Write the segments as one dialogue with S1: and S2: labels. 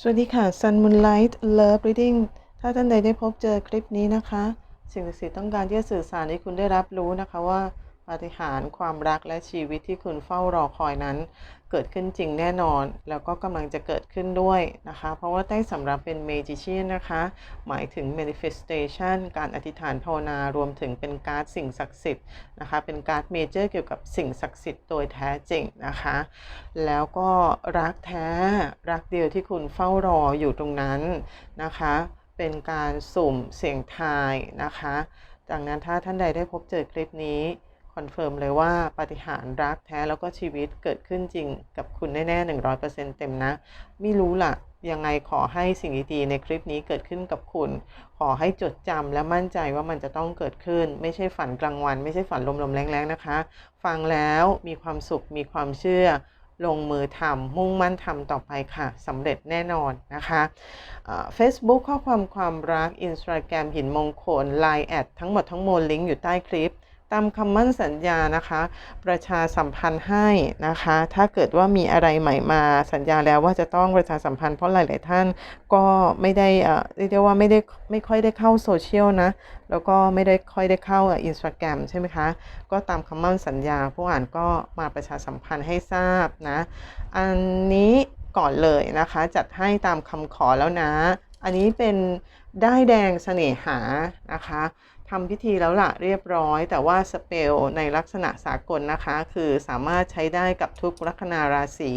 S1: สวัสดีค่ะ Sun Moonlight Love Reading ถ้าท่านใดได้พบเจอคลิปนี้นะคะ สิ่งศักดิ์สิทธิ์ต้องการที่จะสื่อสารให้คุณได้รับรู้นะคะว่า ปาฏิหาริย์ความรักและชีวิตที่คุณเฝ้ารอคอยนั้น เกิดขึ้นจริงแน่นอน แล้วก็กำลังจะเกิดขึ้นด้วยนะคะ เพราะว่าใต้สำรับเป็น Magician นะคะ หมายถึง manifestation การอธิษฐานภาวนารวมถึงเป็นการ์ดสิ่งศักดิ์สิทธิ์นะคะ เป็นการ์ดเมเจอร์เกี่ยวกับสิ่งศักดิ์สิทธิ์โดยแท้จริงนะคะ แล้วก็รักแท้รักเดียวที่คุณเฝ้ารออยู่ตรงนั้นนะคะ เป็นการสุ่มเสี่ยงทายนะคะ ดังนั้นถ้าท่านใดได้พบเจอคลิปนี้ คอนเฟิร์มเลยว่าปาฏิหาริย์รักแท้แล้วก็ชีวิตเกิดขึ้นจริงกับคุณแน่ๆ 100%เต็มนะ ไม่รู้ล่ะ ยังไงขอให้สิ่งดีๆในคลิปนี้เกิดขึ้นกับคุณ ขอให้จดจำและมั่นใจว่ามันจะต้องเกิดขึ้น ไม่ใช่ฝันกลางวัน ไม่ใช่ฝันลมๆแรงๆนะคะ ฟังแล้วมีความสุขมีความเชื่อลงมือทำมุ่งมั่นทำต่อไปค่ะสำเร็จแน่นอนนะคะเฟซบุ๊กข้อความความรัก Instagram หินมงคล Line แอดทั้งหมดทั้งมวลลิงก์อยู่ใต้คลิป ตามคำมั่นสัญญานะคะ ประชาสัมพันธ์ให้นะคะ ถ้าเกิดว่ามีอะไรใหม่มาสัญญาแล้วว่าจะต้องประชาสัมพันธ์เพราะหลาย ๆ ท่านก็ไม่ได้เออเรียกได้ว่าไม่ได้ไม่ค่อยได้เข้าโซเชียลนะ แล้วก็ไม่ได้ค่อยได้เข้าอินสตาแกรมใช่ไหมคะ ก็ตามคำมั่นสัญญา ผู้อ่านก็มาประชาสัมพันธ์ให้ทราบนะ อันนี้ก่อนเลยนะคะ จัดให้ตามคำขอแล้วนะ อันนี้เป็นได้แดงเสน่หานะคะ ทำพิธีแล้วละเรียบร้อย แต่ว่าสเปลในลักษณะสากลนะคะ คือสามารถใช้ได้กับทุกลัคนาราศี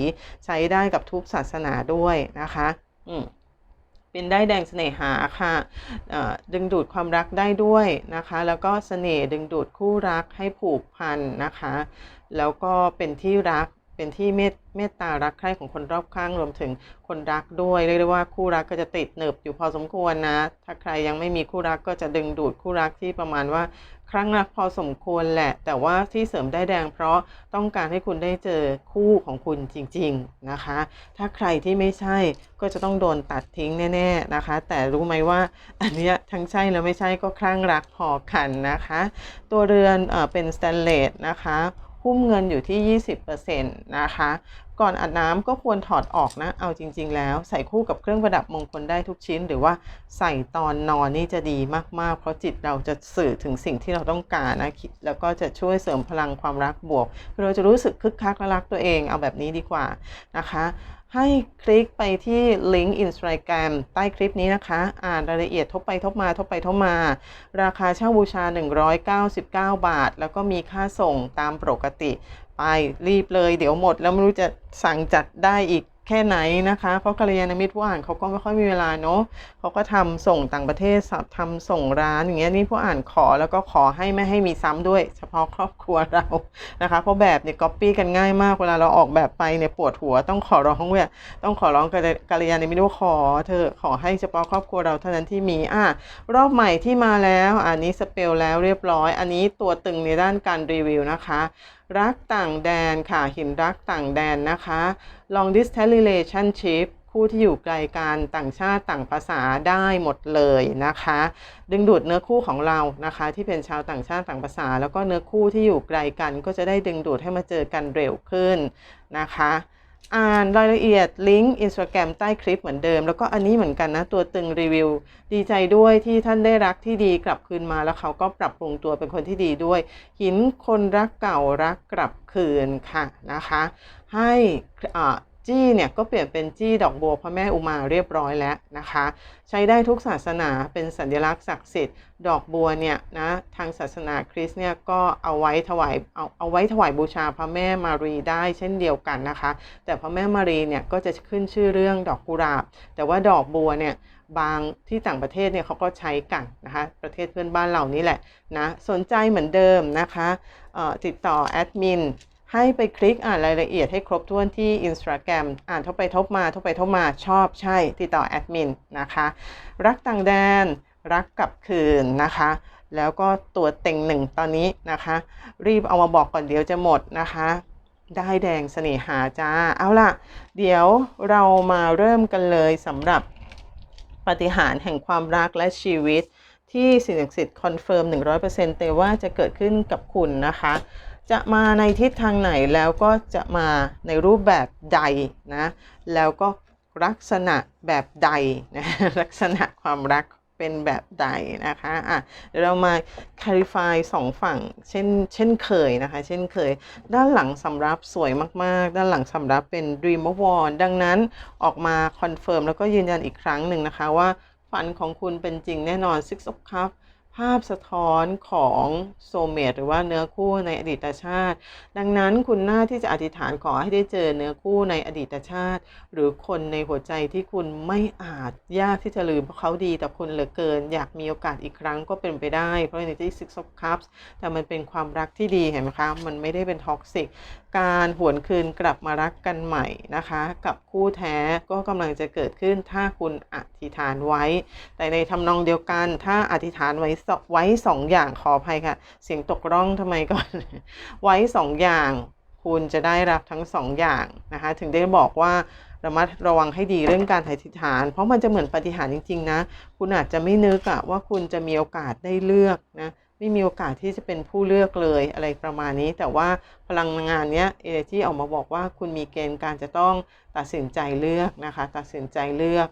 S1: ใช้ได้กับทุกศาสนาด้วยนะคะ อืมเป็นได้แดงเสน่หาค่ะดึงดูดความรักได้ด้วยนะคะ แล้วก็เสน่ห์ดึงดูดคู่รักให้ผูกพันนะคะ แล้วก็เป็นที่รัก เป็นที่เมตเมตตารักใคร่ของคนรอบข้างรวมถึงคนรักด้วยเรียกได้ว่าคู่รักก็จะติดหนึบอยู่พอสมควรนะ ถ้าใครยังไม่มีคู่รักก็จะดึงดูดคู่รักที่ประมาณว่า ครั้งรักพอสมควรแหละ แต่ว่าที่เสริมได้แดงเพราะต้องการให้คุณได้เจอคู่ของคุณจริง ๆนะคะ ถ้าใครที่ไม่ใช่ก็จะต้องโดนตัดทิ้งแน่ๆนะคะ แต่รู้ไหมว่าอันนี้ทั้งใช่และไม่ใช่ก็คลั่งรักพอกันนะคะ ตัวเรือนเอเป็นสแตนเลสนะคะ หุ้มเงินอยู่ที่ 20%นะคะ ก่อนอาบน้ำก็ควรถอดออกนะ เอาจริง ๆ แล้วใส่คู่กับเครื่องประดับมงคลได้ทุกชิ้น หรือว่าใส่ตอนนอนนี่จะดีมากๆ เพราะจิตเราจะสื่อถึงสิ่งที่เราต้องการนะ แล้วก็จะช่วยเสริมพลังความรักบวก เราจะรู้สึกคึกคักและรักตัวเอง เอาแบบนี้ดีกว่านะคะ ให้คลิกไปที่ลิงก์ Instagram ใต้คลิปนี้นะคะ อ่านรายละเอียดทบไปทบมาทบไปทบมา ราคาเช่าบูชา 199 บาท แล้วก็มีค่าส่งตามปกติ ไปรีบเลย เดี๋ยวหมดแล้วไม่รู้จะสั่งจัดได้อีก แค่ไหนนะคะเพราะกัลยาณมิตรผู้อ่านเขาก็ไม่ค่อยมีเวลาเนาะเขาก็ทำส่งต่างประเทศทำส่งร้านอย่างเงี้ยนี่ผู้อ่านขอแล้วก็ขอให้ไม่ให้มีซ้ำด้วย เฉพาะครอบครัวเรานะคะ เพราะแบบเนี่ยก๊อปปี้กันง่ายมากเวลาเราออกแบบไปเนี่ยปวดหัวต้องขอร้องเว้ยต้องขอร้องกัลยาณมิตรว่าขอเธอขอให้เฉพาะครอบครัวเราเท่านั้นที่มีอะรอบใหม่ที่มาแล้วอันนี้สเปลแล้วเรียบร้อย อันนี้ตัวตึงในด้านการรีวิวนะคะ รักต่างแดนค่ะหินรักต่างแดนนะคะ long distance relationship คู่ที่อยู่ไกลกันต่างชาติต่างภาษาได้หมดเลยนะคะ ดึงดูดเนื้อคู่ของเรานะคะ ที่เป็นชาวต่างชาติต่างภาษา แล้วก็เนื้อคู่ที่อยู่ไกลกันก็จะได้ดึงดูดให้มาเจอกันเร็วขึ้นนะคะ อ่านรายละเอียดลิงก์อินสตาแกรมใต้คลิปเหมือนเดิม แล้วก็อันนี้เหมือนกันนะ ตัวตึงรีวิว ดีใจด้วยที่ท่านได้รักที่ดีกลับคืนมาแล้วเขาก็ปรับปรุงตัวเป็นคนที่ดีด้วย หินคนรักเก่ารักกลับคืนค่ะนะคะ ให้อ่า จี้เนี่ยก็เปลี่ยนเป็นจี้ดอกบัวพระแม่อุมาเรียบร้อยแล้วนะคะ ใช้ได้ทุกศาสนาเป็นสัญลักษณ์ศักดิ์สิทธิ์ ดอกบัวเนี่ยนะทางศาสนาคริสต์เนี่ยก็เอาไว้ถวายเอาเอาไว้ถวายบูชาพระแม่มารีได้เช่นเดียวกันนะคะ แต่พระแม่มารีเนี่ยก็จะขึ้นชื่อเรื่องดอกกุหลาบ แต่ว่าดอกบัวเนี่ยบางที่ต่างประเทศเนี่ยเขาก็ใช้กันนะคะ ประเทศเพื่อนบ้านเหล่านี้แหละนะสนใจเหมือนเดิมนะคะติดต่อแอดมิน ให้ไปคลิกอ่านรายละเอียดให้ครบถ้วนที่ Instagram อ่านทบไปทบมาทบไปทบมาชอบใช่ ติดต่อแอดมินนะคะ รักต่างแดน รักกลับคืนนะคะ แล้วก็ตัวเต็งหนึ่งตอนนี้นะคะ รีบเอามาบอกก่อนเดี๋ยวจะหมดนะคะได้แดงเสน่หาจ้า เอาล่ะ เดี๋ยวเรามาเริ่มกันเลยสำหรับปฏิหารแห่งความรักและชีวิต ที่สิ่งศักดิ์สิทธิ์คอนเฟิร์ม 100%แต่ว่าจะเกิดขึ้นกับคุณนะคะ จะมาในทิศทางไหนแล้วก็จะมาในรูปแบบใดนะแล้วก็ลักษณะแบบใดนะลักษณะความรักเป็นแบบใดนะคะอะเดี๋ยวเรามา clarify สองฝั่งเช่นเช่นเคยนะคะ เช่นเคย ด้านหลังสำรับสวยมากๆ ด้านหลังสำรับเป็น Dream of War ดังนั้นออกมาคอนเฟิร์มแล้วก็ยืนยันอีกครั้งหนึ่งนะคะว่าฝันของคุณเป็นจริงแน่นอน Six of Cups ภาพสะท้อนของโซเมตหรือว่าเนื้อคู่ในอดีตชาติ ดังนั้นคุณน่าที่จะอธิษฐานขอให้ได้เจอเนื้อคู่ในอดีตชาติ หรือคนในหัวใจที่คุณไม่อาจยากที่จะลืมเพราะเขาดีแต่คุณเหลือเกิน อยากมีโอกาสอีกครั้งก็เป็นไปได้ เพราะในที่ Six of Cups แต่มันเป็นความรักที่ดีเห็นไหมคะ มันไม่ได้เป็นท็อกซิกการหวนคืนกลับมารักกันใหม่นะคะ กับคู่แท้ก็กำลังจะเกิดขึ้นถ้าคุณอธิษฐานไว้ แต่ในทำนองเดียวกันถ้าอธิษฐานไว้ไว้สองอย่างขออภัยค่ะ เสียงตกร่องทำไมก่อน ไว้สองอย่าง คุณจะได้รับทั้งสองอย่างนะคะ ถึงได้บอกว่าระมัดระวังให้ดีเรื่องการอธิษฐาน เพราะมันจะเหมือนปฏิหารจริง ๆ นะ คุณอาจจะไม่นึกอะว่าคุณจะมีโอกาสได้เลือกนะไม่มีโอกาสที่จะเป็นผู้เลือกเลยอะไรประมาณนี้ แต่ว่าพลังงานเนี้ยเอเนจีออกมาบอกว่าคุณมีเกณฑ์การจะต้องตัดสินใจเลือกนะคะ ตัดสินใจเลือก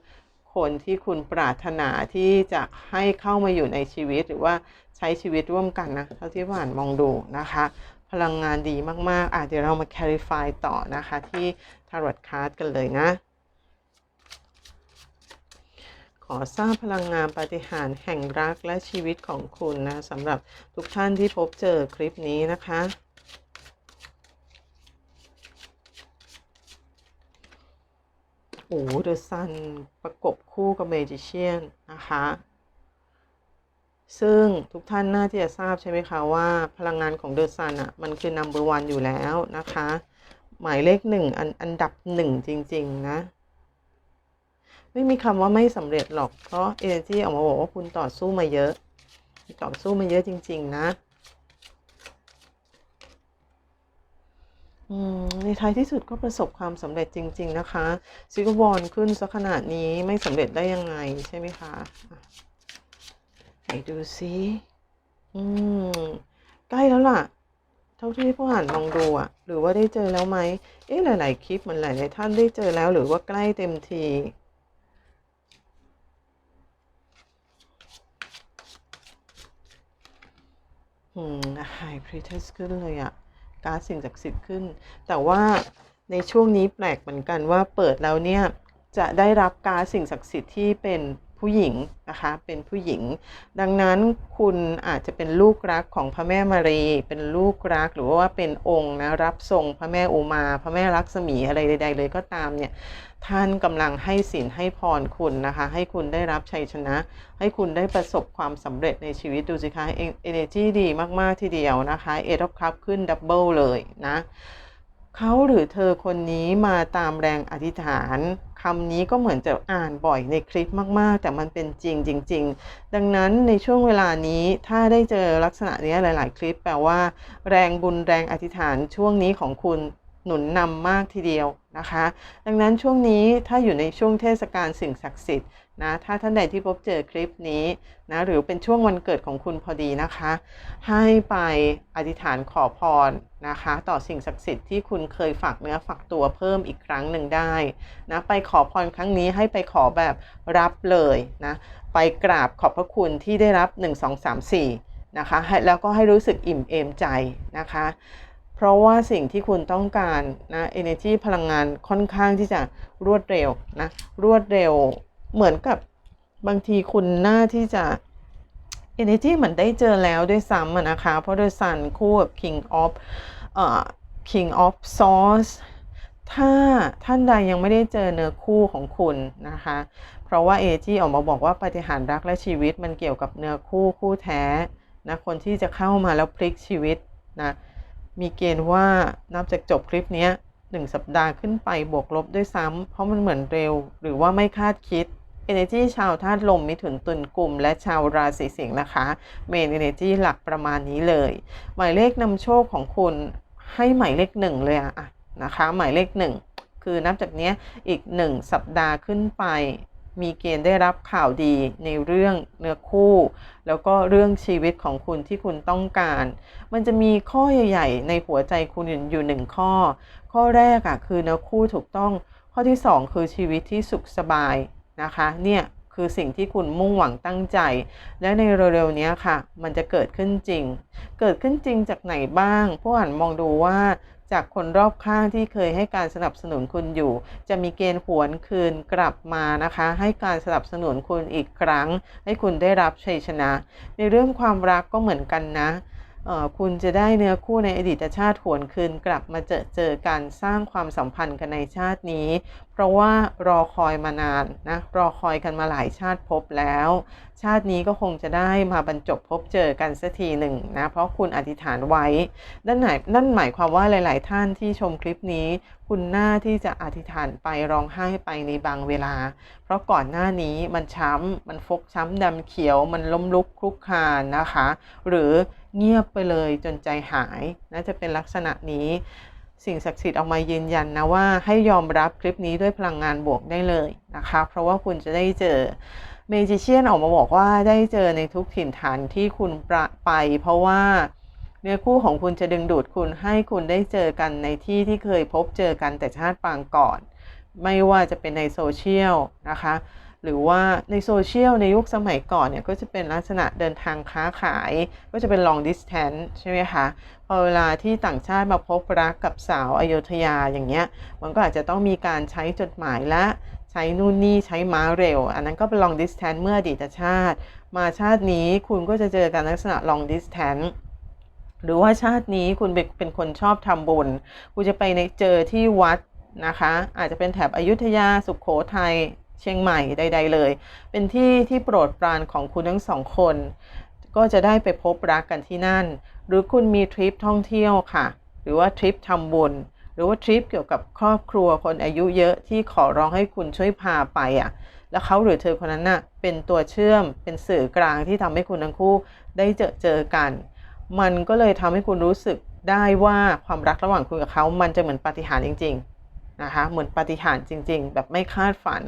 S1: คนที่คุณปรารถนาที่จะให้เข้ามาอยู่ในชีวิตหรือว่าใช้ชีวิตร่วมกันนะเท่าที่ผ่านมองดูนะคะ พลังงานดีมากๆอะเดี๋ยวเรามา clarify ต่อนะคะที่ tarot card กันเลยนะ ขอทราบพลังงานปาฏิหาริย์แห่งรักและชีวิตของคุณนะสำหรับทุกท่านที่พบเจอคลิปนี้นะคะ โอ้เดอะซันประกบคู่กับเมจิเชียนนะคะ ซึ่งทุกท่านน่าที่จะทราบใช่ไหมคะว่าพลังงานของเดอะซันอะมันคือ number one อยู่แล้วนะคะ หมายเลขหนึ่งอันอันดับหนึ่งจริง ๆ นะ ไม่มีคำว่าไม่สำเร็จหรอก เพราะ energy ออกมาบอกว่าคุณต่อสู้มาเยอะ ต่อสู้มาเยอะจริง ๆ นะ อืม ในท้ายที่สุดก็ประสบความสำเร็จจริง ๆ นะคะ ซิกบอลขึ้นสักขนาดนี้ไม่สำเร็จได้ยังไงใช่ไหมคะไหนดูซิอืมใกล้แล้วล่ะ เท่าที่ผู้อ่านลองดูอะหรือว่าได้เจอแล้วไหมเอ๊ะหลาย ๆ คลิปมันหลายๆท่านได้เจอแล้ว หรือว่าใกล้เต็มทีอืมไฮพรีเทสขึ้นเลยอะ การดสิ่งศักดิ์สิทธิ์ขึ้น แต่ว่าในช่วงนี้แปลกเหมือนกันว่าเปิดแล้วเนี่ยจะได้รับการดสิ่งศักดิ์สิทธิ์ที่เป็นผู้หญิงนะคะ เป็นผู้หญิง ดังนั้นคุณอาจจะเป็นลูกรักของพระแม่มารี เป็นลูกรักหรือว่าเป็นองค์นะรับทรงพระแม่อุมา พระแม่ลักษมีอะไรใด ๆ เลยก็ตามเนี่ย ท่านกำลังให้สินให้พรคุณนะคะ ให้คุณได้รับชัยชนะ ให้คุณได้ประสบความสำเร็จในชีวิตดูสิคะเอเนจีดีมาก ๆ ทีเดียวนะคะเอทอคัพขึ้นดับเบิลเลยนะเขาหรือเธอคนนี้มาตามแรงอธิษฐานคำนี้ก็เหมือนจะอ่านบ่อยในคลิปมาก ๆ แต่มันเป็นจริงจริง ๆ ดังนั้นในช่วงเวลานี้ถ้าได้เจอลักษณะนี้หลาย ๆ คลิปแปลว่า แรงบุญแรงอธิษฐานช่วงนี้ของคุณ หนุนนำมากทีเดียวนะคะ ดังนั้นช่วงนี้ถ้าอยู่ในช่วงเทศกาลสิ่งศักดิ์สิทธิ์นะถ้าท่านใดที่พบเจอคลิปนี้นะหรือเป็นช่วงวันเกิดของคุณพอดีนะคะ ให้ไปอธิษฐานขอพรนะคะ ต่อสิ่งศักดิ์สิทธิ์ที่คุณเคยฝากเนื้อฝากตัวเพิ่มอีกครั้งหนึ่งได้นะไปขอพรครั้งนี้ให้ไปขอแบบรับเลยนะไปกราบขอบพระคุณที่ได้รับ 1 2 3 4นะคะแล้วก็ให้รู้สึกอิ่มเอมใจนะคะ เพราะว่าสิ่งที่คุณต้องการนะ energy พลังงานค่อนข้างที่จะรวดเร็วนะ รวดเร็วเหมือนกับบางทีคุณหน้าที่จะ energy เหมือนได้เจอแล้วด้วยซ้ำนะคะ เพราะโดยสันคู่กับ king of เอ่อ king of swords ถ้าท่านใดยังไม่ได้เจอเนื้อคู่ของคุณนะคะ เพราะว่าเอจีออกมาบอกว่าปฏิหารรักและชีวิตมันเกี่ยวกับเนื้อคู่คู่แท้นะคนที่จะเข้ามาแล้วพลิกชีวิตนะ มีเกณฑ์ว่านับจากจบคลิปนี้หนึ่งสัปดาห์ขึ้นไปบวกลบด้วยซ้ำเพราะมันเหมือนเร็ว หรือว่าไม่คาดคิด Energy ชาวธาตุลมมิถุนตุลกลุ่ม และชาวราศีสิงห์นะคะ เมน Energy หลักประมาณนี้เลย หมายเลขนำโชคของคุณให้หมายเลขหนึ่งเลยอะนะคะ หมายเลขหนึ่งคือนับจากนี้อีกหนึ่งสัปดาห์ขึ้นไป มีเกณฑ์ได้รับข่าวดีในเรื่องเนื้อคู่ แล้วก็เรื่องชีวิตของคุณที่คุณต้องการ มันจะมีข้อใหญ่ๆในหัวใจคุณอยู่หนึ่งข้อ ข้อแรกอะคือเนื้อคู่ถูกต้อง ข้อที่ 2 คือชีวิตที่สุขสบายนะคะเนี่ยคือสิ่งที่คุณมุ่งหวังตั้งใจ และในเร็วๆนี้ค่ะ มันจะเกิดขึ้นจริง เกิดขึ้นจริงจากไหนบ้าง ผู้อ่านมองดูว่า จากคนรอบข้างที่เคยให้การสนับสนุนคุณอยู่ จะมีเกณฑ์หวนคืนกลับมานะคะ ให้การสนับสนุนคุณอีกครั้ง ให้คุณได้รับชัยชนะ ในเรื่องความรักก็เหมือนกันนะ คุณจะได้เนื้อคู่ในอดีตชาติหวนคืนกลับมาเจอเจอกันสร้างความสัมพันธ์กันในชาตินี้ เพราะว่ารอคอยมานานนะรอคอยกันมาหลายชาติพบแล้ว ชาตินี้ก็คงจะได้มาบรรจบพบเจอกันสักทีหนึ่งนะเพราะคุณอธิษฐานไว้นั่นหมายนั่นหมายความว่าหลาย ๆ ท่านที่ชมคลิปนี้ คุณหน้าที่จะอธิษฐานไปร้องไห้ไปในบางเวลา เพราะก่อนหน้านี้มันช้ำมันฟกช้ำดำเขียวมันล้มลุกคลุกคลานนะคะ หรือ เงียบไปเลยจนใจหายน่าจะเป็นลักษณะนี้ สิ่งศักดิ์สิทธิ์ออกมายืนยันนะว่าให้ยอมรับคลิปนี้ด้วยพลังงานบวกได้เลยนะคะ เพราะว่าคุณจะได้เจอเมจิเชียนออกมาบอกว่าได้เจอในทุกถิ่นฐานที่คุณไป เพราะว่าเนื้อคู่ของคุณจะดึงดูดคุณให้คุณได้เจอกันในที่ที่เคยพบเจอกันแต่ชาติปางก่อน ไม่ว่าจะเป็นในโซเชียลนะคะ หรือว่าในโซเชียลในยุคสมัยก่อนเนี่ยก็จะเป็นลักษณะเดินทางค้าขาย ก็จะเป็น long distance ใช่ไหมคะพอเวลาที่ต่างชาติมาพบรักกับสาวอโยธยาอย่างเงี้ยมันก็อาจจะต้องมีการใช้จดหมายและใช้นู่นนี่ใช้ม้าเร็ว อันนั้นก็เป็น long distance เมื่ออดีตชาติ มาชาตินี้คุณก็จะเจอกันลักษณะ long distance หรือว่าชาตินี้คุณเป็นคนชอบทำบุญคุณจะไปในเจอที่วัดนะคะ อาจจะเป็นแถบอยุธยาสุขโขทัย เชียงใหม่ใด ๆ เลย เป็นที่ที่โปรดปรานของคุณทั้งสองคน ก็จะได้ไปพบรักกันที่นั่น หรือคุณมีทริปท่องเที่ยวค่ะ หรือว่าทริปทำบุญหรือว่าทริปเกี่ยวกับครอบครัวคนอายุเยอะที่ขอร้องให้คุณช่วยพาไปอะ แล้วเขาหรือเธอคนนั้นน่ะเป็นตัวเชื่อม เป็นสื่อกลางที่ทำให้คุณทั้งคู่ได้เจอเจอกัน มันก็เลยทำให้คุณรู้สึกได้ว่าความรักระหว่างคุณกับเขา มันจะเหมือนปาฏิหาริย์จริง นะคะเหมือนปฏิหารจริง ๆ แบบไม่คาดฝัน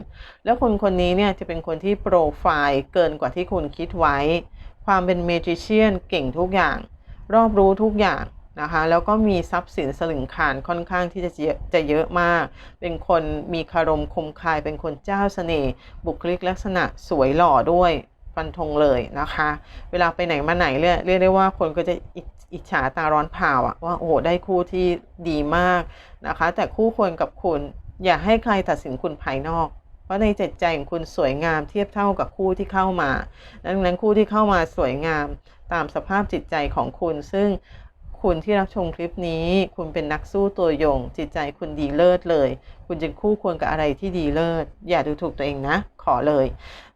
S1: แล้วคนคนนี้เนี่ยจะเป็นคนที่โปรไฟล์เกินกว่าที่คุณคิดไว้ ความเป็นเมจิเชียนเก่งทุกอย่าง รอบรู้ทุกอย่างนะคะแล้วก็มีทรัพย์สินสลึงคานค่อนข้างที่จะจะเยอะมาก เป็นคนมีคารมคมคาย เป็นคนเจ้าเสน่ห์บุคลิกลักษณะสวยหล่อด้วยฟันธงเลยนะคะ เวลาไปไหนมาไหนเรียเรียกได้ว่าคนก็จะอิจฉาตาร้อนเผาอะว่าโอ้โหได้คู่ที่ดีมาก นะคะ แต่คู่ควรกับคุณ อย่าให้ใครตัดสินคุณภายนอก เพราะในจิตใจของคุณสวยงามเทียบเท่ากับคู่ที่เข้ามา ดังนั้นคู่ที่เข้ามาสวยงามตามสภาพจิตใจของคุณ ซึ่งคุณที่รับชมคลิปนี้ คุณเป็นนักสู้ตัวยง จิตใจคุณดีเลิศเลย คุณจึงคู่ควรกับอะไรที่ดีเลิศ อย่าดูถูกตัวเองนะ ขอเลย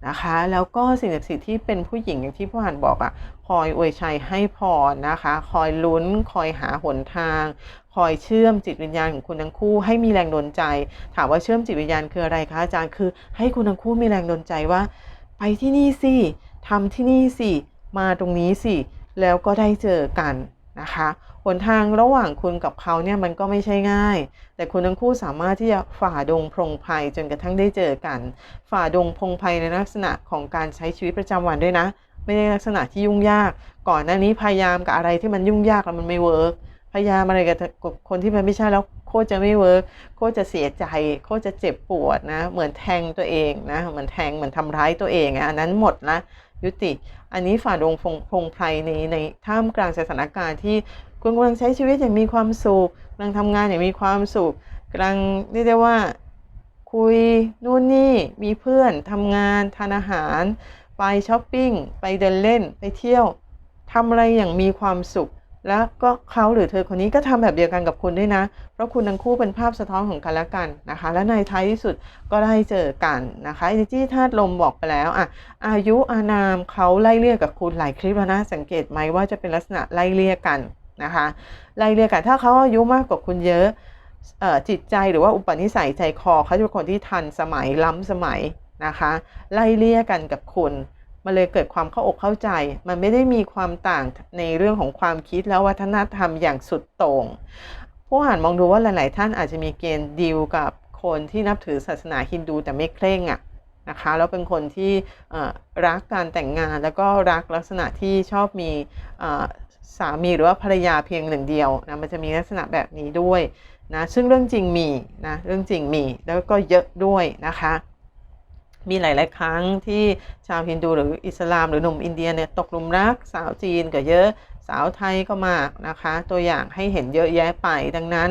S1: นะคะ แล้วก็สิ่งศักดิ์สิทธิ์ที่เป็นผู้หญิงอย่างที่พ่อหันบอกอะ่ะคอยอวยชัยให้พรนะคะ คอยลุ้น คอยหาหนทาง คอยเชื่อมจิตวิญญาณของคุณทั้งคู่ให้มีแรงดลใจ ถามว่าเชื่อมจิตวิญญาณคืออะไรคะอาจารย์คือให้คุณทั้งคู่มีแรงดลใจว่า ไปที่นี่สิทำที่นี่สิมาตรงนี้สิแล้วก็ได้เจอกันนะคะหนทางระหว่างคุณกับเขาเนี่ยมันก็ไม่ใช่ง่าย แต่คุณทั้งคู่สามารถที่จะฝ่าดงพงไพ่จนกระทั่งได้เจอกัน ฝ่าดงพงไพ่ในลักษณะของการใช้ชีวิตประจำวันด้วยนะ ไม่ได้ลักษณะที่ยุ่งยาก ก่อนหน้านี้พยายามกับอะไรที่มันยุ่งยากแล้วมันไม่เวิร์ก พยายามอะไรกับคนที่มันไม่ใช่แล้วโคตรจะไม่เวิร์กโคตรจะเสียใจ โคตรจะเจ็บปวดนะ เหมือนแทงตัวเองนะ เหมือนแทงเหมือนทำร้ายตัวเองอันนั้นหมดนะยุติ อันนี้ฝ่าดงพงพงไพรในในท่ามกลางสถานการณ์ที่คุณกำลังใช้ชีวิตอย่างมีความสุขกำลังทำงานอย่างมีความสุขกำลังเรียกได้ว่าคุยนู่นนี่มีเพื่อนทำงานทานอาหาร ไปช้อปปิ้งไปเดินเล่นไปเที่ยวทำอะไรอย่างมีความสุข แล้วก็เขาหรือเธอคนนี้ก็ทำแบบเดียวกันกับคุณด้วยนะ เพราะคุณทั้งคู่เป็นภาพสะท้อนของกันและกันนะคะ และในท้ายที่สุดก็ได้เจอกันนะคะอินจี้ธาตุลมบอกไปแล้วอะอายุอานามเขาไล่เรียกกับคุณหลายคลิปแล้วนะ สังเกตไหมว่าจะเป็นลักษณะไล่เรียกกันนะคะไล่เรียกกันถ้าเขาอายุมากกว่าคุณเยอะจิตใจหรือว่าอุปนิสัยใจคอเขาจะเป็นคนที่ทันสมัยล้ำสมัยนะคะ ไล่เลี่ยกันกับคุณ มันเลยเกิดความเข้าอกเข้าใจ มันไม่ได้มีความต่างในเรื่องของความคิดและวัฒนธรรมอย่างสุดโต่งผู้อ่านมองดูว่าหลาย ๆ ท่านอาจจะมีเกณฑ์ดีลกับคนที่นับถือศาสนาฮินดูแต่ไม่เคร่งอะ่ะนะคะแล้วเป็นคนที่รักการแต่งงานแล้วก็รักลักษณะที่ชอบมีสามีหรือว่าภรรยาเพียงหนึ่งเดียวนะมันจะมีลักษณะแบบนี้ด้วยนะซึ่งเรื่องจริงมีนะเรื่องจริงมีแล้วก็เยอะด้วยนะคะ มีหลาย ๆ ครั้งที่ชาวฮินดูหรืออิสลามหรือหนุ่มอินเดียเนี่ยตกหลุมรักสาวจีนก็เยอะสาวไทยก็มากนะคะ ตัวอย่างให้เห็นเยอะแยะไปดังนั้น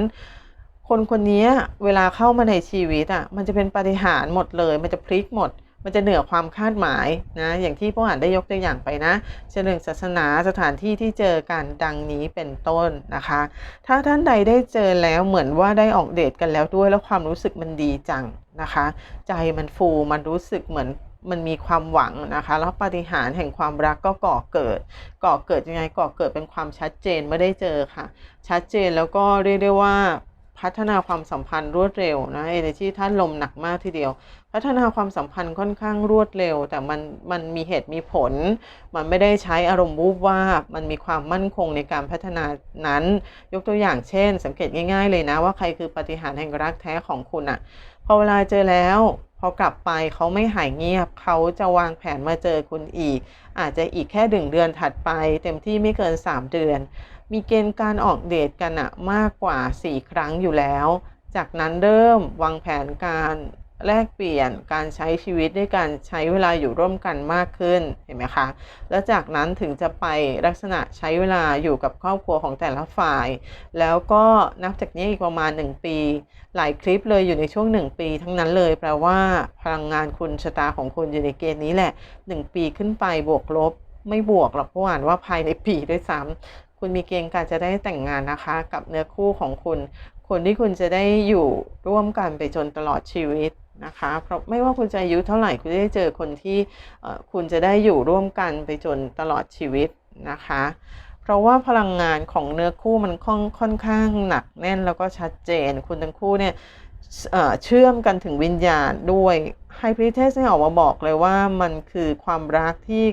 S1: คนคนนี้เวลาเข้ามาในชีวิตอะมันจะเป็นปฏิหารหมดเลย มันจะพลิกหมด มันจะเหนือความคาดหมายนะอย่างที่พ่ออ่านได้ยกตัวอย่างไปนะเชิงศาสนาสถานที่ที่เจอกันดังนี้เป็นต้นนะคะ ถ้าท่านใดได้เจอแล้วเหมือนว่าได้ออกเดทกันแล้วด้วย แล้วความรู้สึกมันดีจังนะคะ ใจมันฟูมันรู้สึกเหมือนมันมีความหวังนะคะ แล้วปฏิหารแห่งความรักก็ก่อเกิด ก่อเกิดยังไงก่อเกิดเป็นความชัดเจนเมื่อได้เจอค่ะ ชัดเจนแล้วก็เรียกได้ว่า พัฒนาความสัมพันธ์รวดเร็วนะเอเนจีท่านลมหนักมากทีเดียว พัฒนาความสัมพันธ์ค่อนข้างรวดเร็ว แต่มันมันมีเหตุมีผล มันไม่ได้ใช้อารมณ์วูบวาบมันมีความมั่นคงในการพัฒนานั้น ยกตัวอย่างเช่น สังเกตง่าย ๆ เลยนะว่าใครคือปฏิหารแห่งรักแท้ของคุณอะพอเวลาเจอแล้วพอกลับไปเขาไม่หายเงียบ เขาจะวางแผนมาเจอคุณอีก อาจจะอีกแค่ดึงเดือนถัดไป เต็มที่ไม่เกิน 3 เดือน มีเกณฑ์การออกเดทกันอะมากกว่า 4 ครั้งอยู่แล้ว จากนั้นเริ่มวางแผนการแลกเปลี่ยนการใช้ชีวิตด้วยการใช้เวลาอยู่ร่วมกันมากขึ้นเห็นไหมคะ แล้วจากนั้นถึงจะไปลักษณะใช้เวลาอยู่กับครอบครัวของแต่ละฝ่าย แล้วก็นับจากนี้อีกประมาณ 1 ปี หลายคลิปเลยอยู่ในช่วง 1 ปีทั้งนั้นเลยแปลว่าพลังงานคุณชะตาของคุณอยู่ในเกณฑ์นี้แหละ 1 ปีขึ้นไปบวกลบไม่บวกหรอกเพราะอ่านว่าภายในปีด้วยซ้ำ คุณมีเกณฑ์การจะได้แต่งงานนะคะ กับเนื้อคู่ของคุณ คนที่คุณจะได้อยู่ร่วมกันไปจนตลอดชีวิตนะคะ เพราะไม่ว่าคุณจะอายุเท่าไหร่คุณจะได้เจอคนที่คุณจะได้อยู่ร่วมกันไปจนตลอดชีวิตนะคะ เพราะว่าพลังงานของเนื้อคู่มันค่อนค่อนข้างหนักแน่นแล้วก็ชัดเจน คุณทั้งคู่เนี่ยเชื่อมกันถึงวิญญาณด้วยไฮพรีเทสเนี่ยออกมาบอกเลยว่ามันคือความรักที่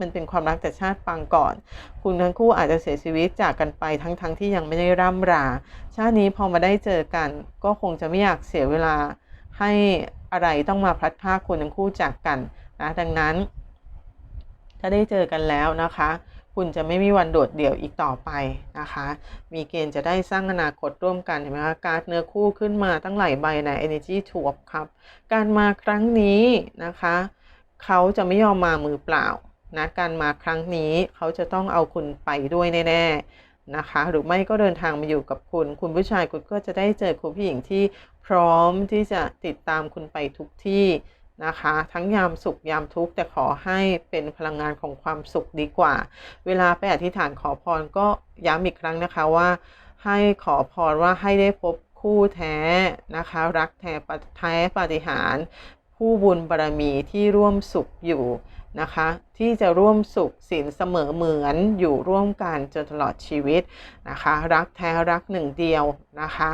S1: มันเป็นความรักแต่ชาติปางก่อน คุณทั้งคู่อาจจะเสียชีวิตจากกันไปทั้งๆทที่ยังไม่ได้ร่ำรา ชาตินี้พอมาได้เจอกัน ก็คงจะไม่อยากเสียเวลาให้อะไรต้องมาพลัดพรากคุณทั้งคู่จากกันนะดังนั้น ถ้าได้เจอกันแล้วนะคะ คุณจะไม่มีวันโดดเดี่ยวอีกต่อไปนะคะ มีเกณฑ์จะได้สร้างอนาคตร่วมกันเห็นไหมคะการเนื้อคู่ขึ้นมาตั้งหลายใบใน Energy t w o ครับ การมาครั้งนี้นะคะ เขาจะไม่ยอมมามือเปล่า นะการมาครั้งนี้เขาจะต้องเอาคุณไปด้วยแน่ๆนะคะ หรือไม่ก็เดินทางมาอยู่กับคุณ คุณผู้ชายคุณก็จะได้เจอคุณผู้หญิงที่พร้อมที่จะติดตามคุณไปทุกที่นะคะ ทั้งยามสุขยามทุกข์แต่ขอให้เป็นพลังงานของความสุขดีกว่า เวลาไปอธิษฐานขอพรก็ย้ำอีกครั้งนะคะว่า ให้ขอพรว่าให้ได้พบคู่แท้นะคะ รักแท้แท้ปฏิหารผู้บุญบารรมีที่ร่วมสุขอยู่ นะคะ ที่จะร่วมสุขสินเสมอเหมือนอยู่ร่วมกันจนตลอดชีวิตนะคะ รักแท้รักหนึ่งเดียวนะคะ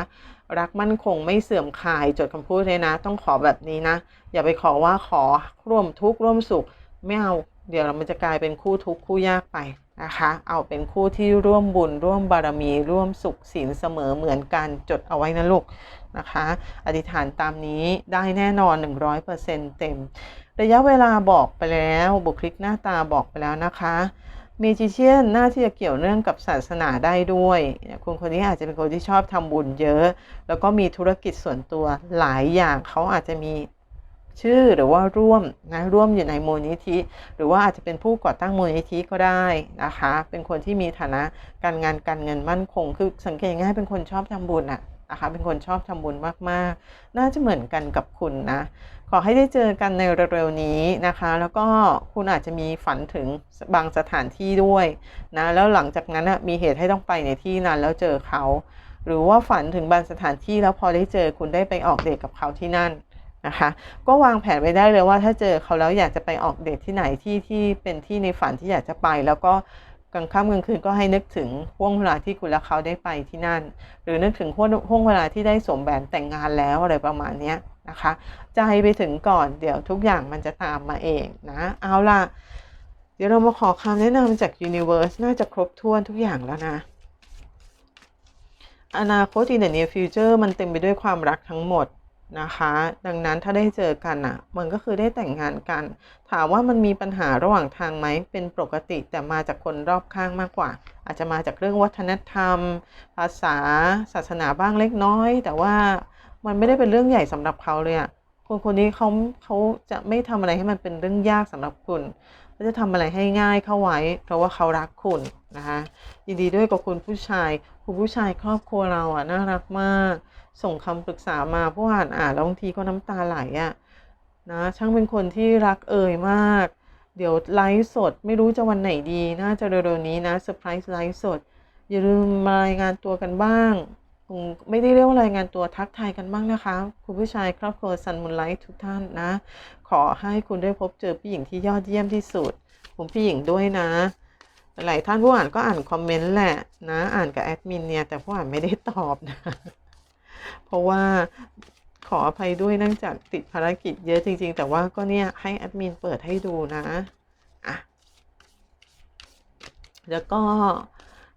S1: รักมั่นคงไม่เสื่อมคลายจดคำพูดเลยนะ ต้องขอแบบนี้นะ อย่าไปขอว่าขอร่วมทุกข์ร่วมสุขไม่เอาเดี๋ยวมันจะกลายเป็นคู่ทุกข์คู่ยากไปนะคะเอาเป็นคู่ที่ร่วมบุญร่วมบารมี ร่วมสุขศีลเสมอเหมือนกันจดเอาไว้นะลูกนะคะ อธิษฐานตามนี้ได้แน่นอน 100%เต็ม ระยะเวลาบอกไปแล้วบุคลิกหน้าตาบอกไปแล้วนะคะเมจิเชียนน่าที่จะเกี่ยวเนื่องกับศาสนาได้ด้วยคนคนนี้อาจจะเป็นคนที่ชอบทำบุญเยอะ แล้วก็มีธุรกิจส่วนตัวหลายอย่างเขาอาจจะมีชื่อหรือว่าร่วมนะร่วมอยู่ในมูลนิธิ หรือว่าอาจจะเป็นผู้ก่อตั้งมูลนิธิก็ได้นะคะ เป็นคนที่มีฐานะการงานการเงินมั่นคง คือสังเกตง่ายเป็นคนชอบทำบุญอะนะคะเป็นคนชอบทำบุญมากๆ น่าจะเหมือนกันกับคุณนะ ขอให้ได้เจอกันในเร็วๆนี้นะคะ แล้วก็คุณอาจจะมีฝันถึงบางสถานที่ด้วยนะแล้วหลังจากนั้นมีเหตุให้ต้องไปในที่นั้นแล้วเจอเขา หรือว่าฝันถึงบางสถานที่แล้วพอได้เจอคุณได้ไปออกเดทกับเขาที่นั่นนะคะ ก็วางแผนไว้ได้เลยว่าถ้าเจอเขาแล้วอยากจะไปออกเดทที่ไหนที่ที่เป็นที่ในฝันที่อยากจะไป แล้วก็ กลางค่ำกลางคืนก็ให้นึกถึงห่วงเวลาที่คุณและเขาได้ไปที่นั่น หรือนึกถึงห่วงเวลาที่ได้สมแหวนแต่งงานแล้วอะไรประมาณนี้นะคะ ใจไปถึงก่อนเดี๋ยวทุกอย่างมันจะตามมาเองนะ เอาล่ะ เดี๋ยวเรามาขอคำแนะนำจาก Universe น่าจะครบถ้วนทุกอย่างแล้วนะอนาคต in the near future มันเต็มไปด้วยความรักทั้งหมด นะคะ ดังนั้นถ้าได้เจอกันอะ มันก็คือได้แต่งงานกัน ถามว่ามันมีปัญหาระหว่างทางไหมเป็นปกติแต่มาจากคนรอบข้างมากกว่า อาจจะมาจากเรื่องวัฒนธรรม ภาษาศาสนาบ้างเล็กน้อย แต่ว่ามันไม่ได้เป็นเรื่องใหญ่สำหรับเขาเลยอะคนคนนี้เขาเขาจะไม่ทำอะไรให้มันเป็นเรื่องยากสำหรับคุณเขาจะทำอะไรให้ง่ายเข้าไว้ เพราะว่าเขารักคุณนะคะยินดีด้วยกับคุณผู้ชาย คุณผู้ชายครอบครัวเราอะน่ารักมาก ส่งคำปรึกษามาผู้อ่านอ่านแล้วบางทีก็น้ำตาไหลอะนะช่างเป็นคนที่รักเอ่ยมาก เดี๋ยวไลฟ์สดไม่รู้จะวันไหนดี น่าจะเร็วๆนี้นะเซอร์ไพรส์ไลฟ์สด อย่าลืมมารายงานตัวกันบ้างคงไม่ได้เรียกว่ารายงานตัวทักทายกันบ้างนะคะ คุณผู้ชายครอบครัวซันมุนไลท์ทุกท่านนะ ขอให้คุณได้พบเจอผู้หญิงที่ยอดเยี่ยมที่สุด ผมผู้หญิงด้วยนะหลายท่านผู้อ่านก็อ่านคอมเมนต์แหละนะ อ่านกับแอดมินเนี่ย แต่ผู้อ่านไม่ได้ตอบนะ เพราะว่าขออภัยด้วยเนื่องจากติดภารกิจเยอะจริง ๆ แต่ว่าก็เนี่ยให้แอดมินเปิดให้ดูนะอะแล้วก็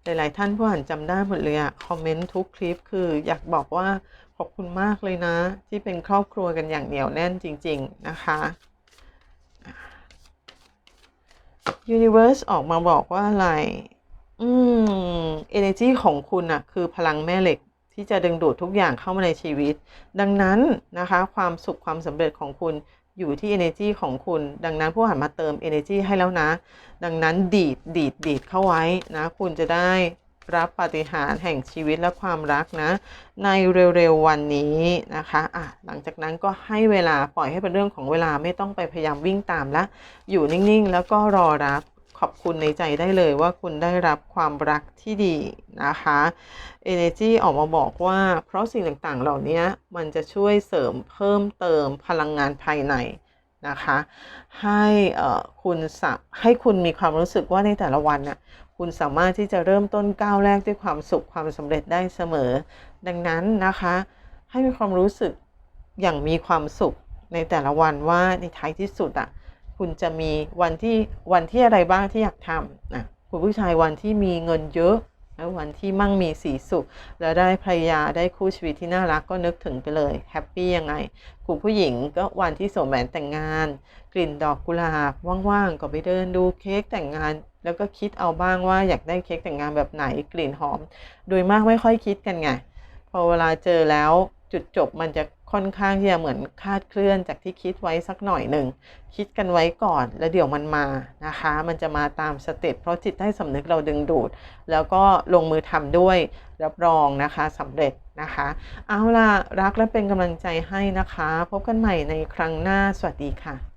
S1: หลาย ๆ ท่านผู้อ่านจำได้หมดเลยอะคอมเมนต์ทุกคลิปคืออยากบอกว่าขอบคุณมากเลยนะ ที่เป็นครอบครัวกันอย่างเหนียวแน่นจริง ๆ นะคะ Universe ออกมาบอกว่าอะไร อืม energy ของคุณอะคือพลังแม่เหล็ก ที่จะดึงดูดทุกอย่างเข้ามาในชีวิต ดังนั้นนะคะ ความสุขความสำเร็จของคุณอยู่ที่ energy ของคุณ ดังนั้นผู้หันมาเติม energy ให้แล้วนะ ดังนั้นดีดดีดดีดเข้าไว้นะ คุณจะได้รับปาฏิหาริย์แห่งชีวิตและความรักนะ ในเร็วๆวันนี้นะคะอะหลังจากนั้นก็ให้เวลาปล่อยให้เป็นเรื่องของเวลาไม่ต้องไปพยายามวิ่งตามละ อยู่นิ่งๆ แล้วก็รอรับ อบคุณในใจได้เลยว่าคุณได้รับความรักที่ดีนะคะ Energy ออกมาบอกว่า เพราะสิ่งต่างๆ เหล่านี้มันจะช่วยเสริมเพิ่มเติมพลังงานภายในนะคะ ให้คุณสัให้คุณมีความรู้สึกว่าในแต่ละวันน่ะคุณสามารถที่จะเริ่มต้นก้าวแรกด้วยความสุขความสำเร็จได้เสมอ ดังนั้นนะคะ ให้มีความรู้สึกอย่างมีความสุขในแต่ละวันว่าในท้ายที่สุดอะ คุณจะมีวันที่วันที่อะไรบ้างที่อยากทำนะคุณผู้ชายวันที่มีเงินเยอะแล้ววันที่มั่งมีสีสุข แล้วได้ภรรยาได้คู่ชีวิตที่น่ารักก็นึกถึงไปเลยแฮปปี้ยังไงคุณผู้หญิงก็วันที่สมแหวนแต่งงาน กลิ่นดอกกุหลาบว่างๆก็ไปเดินดูเค้กแต่งงาน แล้วก็คิดเอาบ้างว่าอยากได้เค้กแต่งงานแบบไหนกลิ่นหอม โดยมากไม่ค่อยคิดกันไงพอเวลาเจอแล้วจุดจบมันจะ ค่อนข้างที่จะเหมือนคาดเคลื่อนจากที่คิดไว้สักหน่อยหนึ่ง คิดกันไว้ก่อนแล้วเดี๋ยวมันมานะคะ มันจะมาตามสเต็ปเพราะจิตใต้สำนึกเราดึงดูด แล้วก็ลงมือทำด้วยรับรองนะคะสำเร็จนะคะ เอาล่ะ รักและเป็นกำลังใจให้นะคะ พบกันใหม่ในครั้งหน้าสวัสดีค่ะ